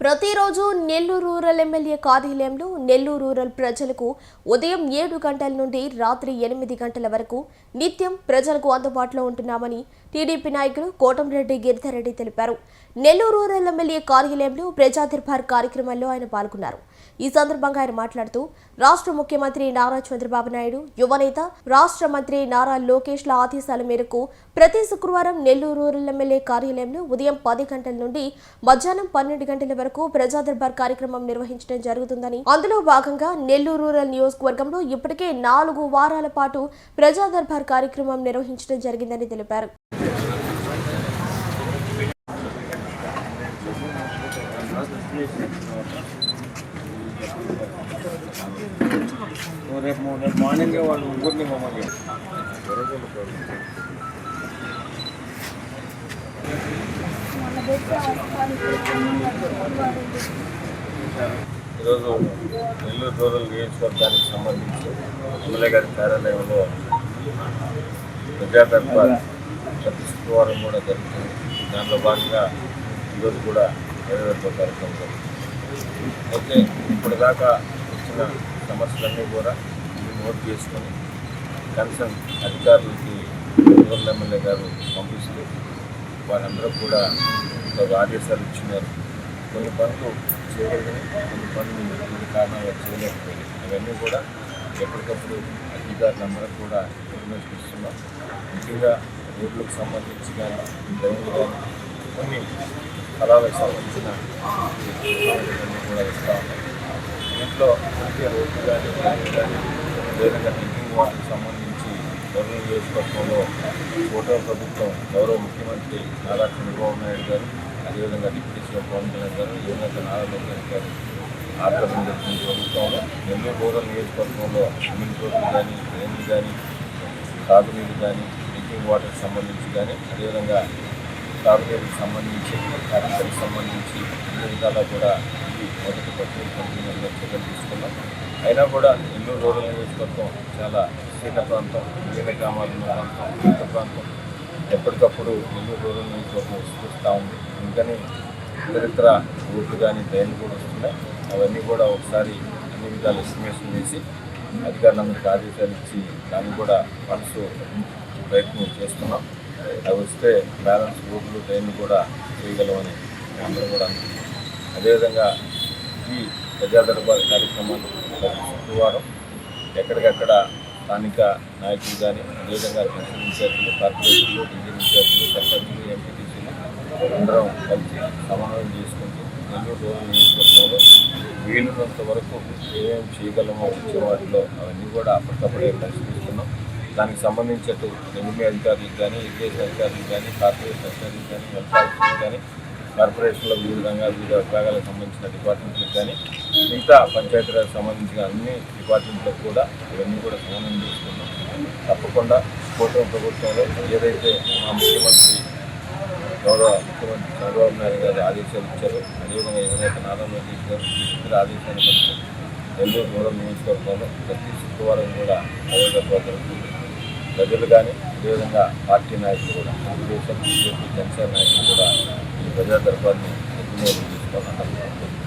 ప్రతిరోజు Nellore rural MLA కార్యాలయంలో Nellore rural ప్రజలకు ఉదయం ఏడు గంటల నుండి రాత్రి ఎనిమిది గంటల వరకు నిత్యం ప్రజలకు అందుబాటులో ఉంటున్నామని టీడీపీ నాయకులు కోటంరెడ్డి గిరిధరెడ్డి తెలిపారు. నెల్లూరు రూరల్ ఎమ్మెల్యే కార్యాలయంలో ప్రజా దర్బార్ కార్యక్రమంలో ఆయన పాల్గొన్నారు. ఈ సందర్భంగా ఆయన మాట్లాడుతూ రాష్ట్ర ముఖ్యమంత్రి నారా చంద్రబాబు నాయుడు యువనేత రాష్ట్ర మంత్రి నారా లోకేష్ల ఆదేశాల మేరకు ప్రతి శుక్రవారం నెల్లూరు రూరల్ ఎమ్మెల్యే కార్యాలయంలో ఉదయం పది గంటల నుండి మధ్యాహ్నం పన్నెండు గంటల వరకు ప్రజా దర్బార్ కార్యక్రమం నిర్వహించడం జరుగుతుందని అందులో భాగంగా నెల్లూరు రూరల్ నియోజకవర్గంలో ఇప్పటికే నాలుగు వారాల పాటు ప్రజా దర్బార్ కార్యక్రమం నిర్వహించడం జరిగిందని తెలిపారు. రేపు రేపు మార్నింగ్ వాళ్ళు ముగ్గురిని మమ్మల్ని ఈరోజు నెల్లూరు రూరల్ నియోజకవర్గానికి సంబంధించి ఎమ్మెల్యే గారి కార్యాలయంలో ప్రజా ప్రతి శుక్రవారం కూడా జరుగుతుంది. దానిలో భాగంగా ఈరోజు కూడా నెరవేర్పే కార్యక్రమం జరుగుతుంది. అయితే ఇప్పటిదాకా వచ్చిన సమస్యలన్నీ కూడా నోట్ చేసుకొని కన్సర్న్ అధికారులకి రూరల్ ఎమ్మెల్యే గారు పంపిస్తూ వారందరూ కూడా ఒక ఆదేశాలు ఇచ్చినారు. కొన్ని పనులు చేయగలిగినాయి కొన్ని పనులు కొన్ని కారణాలు చేయలేకపోయినాయి. అవన్నీ కూడా ఎప్పటికప్పుడు అధికారులందరూ కూడా ఇన్ఫర్మేషన్ ఇస్తున్నాం ముఖ్యంగా రోడ్లకు సంబంధించి కానీ డ్రైన్లు కానీ కొన్ని స్థలాలకు సంబంధించిన కూడా ఇస్తా ఉన్నాం దీంట్లో ముఖ్య రోడ్లు కానీ డ్రైన్లు కానీ అదేవిధంగా డ్రింకింగ్ వాటర్కి సంబంధించి నియోజకవర్గంలో ఫోటో ప్రభుత్వం గౌరవ ముఖ్యమంత్రి నారా చంద్రబాబు నాయుడు గారు అదేవిధంగా డిప్యూటీ సీఎం పవన్ కళ్యాణ్ గారు ఈ విధంగా నారా లోకేష్ గారు ఆధ్వర్యం జరిగిన ప్రభుత్వంలో నెల్లూరు రూరల్ నియోజకవర్గంలో స్విమ్మింగ్ పూల్లు కానీ డ్రైన్లు కానీ తాగునీరు కానీ డ్రింకింగ్ వాటర్కి సంబంధించి కానీ అదేవిధంగా తాగునీరుకి సంబంధించి కార్మికులకు సంబంధించి అన్ని విధాలా కూడా ఇది మొదటి పద్దెనిమిది పంతొమ్మిదిలో చర్యలు తీసుకున్నాం. అయినా కూడా నెల్లూరు రూరల్ నియోజకవర్గం చాలా విస్తీర్ణ ప్రాంతం వివిధ గ్రామాలు ఉన్న ప్రాంతం వివిధ ప్రాంతం. ఎప్పటికప్పుడు నెల్లూరు రూరల్ నియోజకవర్గం విస్తరిస్తూ ఉంది. అందుకని ఇతరితర ఊర్లు కానీ ట్రైన్లు కూడా వస్తున్నాయి. అవన్నీ కూడా ఒకసారి అన్ని విధాలు ఎస్టిమేషన్ చేసి అధికారులందరికీ ఆదేశాలు ఇచ్చి దాన్ని కూడా ఫండ్స్ ప్రయత్నం చేస్తున్నాం. అవి వస్తే బ్యాలెన్స్ ఊర్లు ట్రైన్లు కూడా చేయగలమని అందరూ కూడా అనుకుంటున్నాం. అదేవిధంగా ఈ ప్రజా దర్బార్ కార్యక్రమాలు శుక్రవారం ఎక్కడికక్కడ స్థానిక నాయకులు కానీ అదేవిధంగా పెన్షన్ ఇన్ఛార్జీలు కార్పొరేషన్లు డిజైన్ ఇన్ఛార్జీలు సర్పంచులు ఎంపీటీసీలు అందరం కలిసి సమన్వయం చేసుకుంటూ నెల్లూరు రూరల్ నియోజకవర్గంలో వీలున్నంత వరకు ఏమేమి చేయగలమో వచ్చే వాటిలో అవన్నీ కూడా అప్పటికప్పుడే పరిశీలిస్తున్నాం. దానికి సంబంధించినట్టు రెవెన్యూ అధికారులకు కానీ ఇరిగేషన్ అధికారులకు కానీ కార్పొరేషన్ అధికారులకు కానీ వెల్ఫేర్ కానీ కార్పొరేషన్లో వివిధ రంగాలు వివిధ విభాగాలకు సంబంధించిన డిపార్ట్మెంట్లకు కానీ మిగతా పంచాయతీరాజ్ సంబంధించిన అన్ని డిపార్ట్మెంట్లకు కూడా ఇవన్నీ కూడా సమన్వయం చేసుకున్నాం తప్పకుండా కూటమి ప్రభుత్వంలో ఏదైతే మా ముఖ్యమంత్రి గౌరవ ముఖ్యమంత్రి చంద్రబాబు నాయుడు గారు ఆదేశాలు ఇచ్చారు అదేవిధంగా యువనేత నారా లోకేష్ గారు ఇద్దరు ఆదేశాలు మేరకు నెల్లూరు రూరల్ నియోజకవర్గంలో ప్రతి శుక్రవారం కూడా అయోధ్య జరుగుతుంది ప్రజలు కానీ అదేవిధంగా పార్టీ నాయకులు కూడా తెలుగుదేశం బీజేపీ జనసేన నాయకులు కూడా ఈ ప్రజా దర్బార్ని ఎత్తుమూలు తీసుకోవాలన్నారు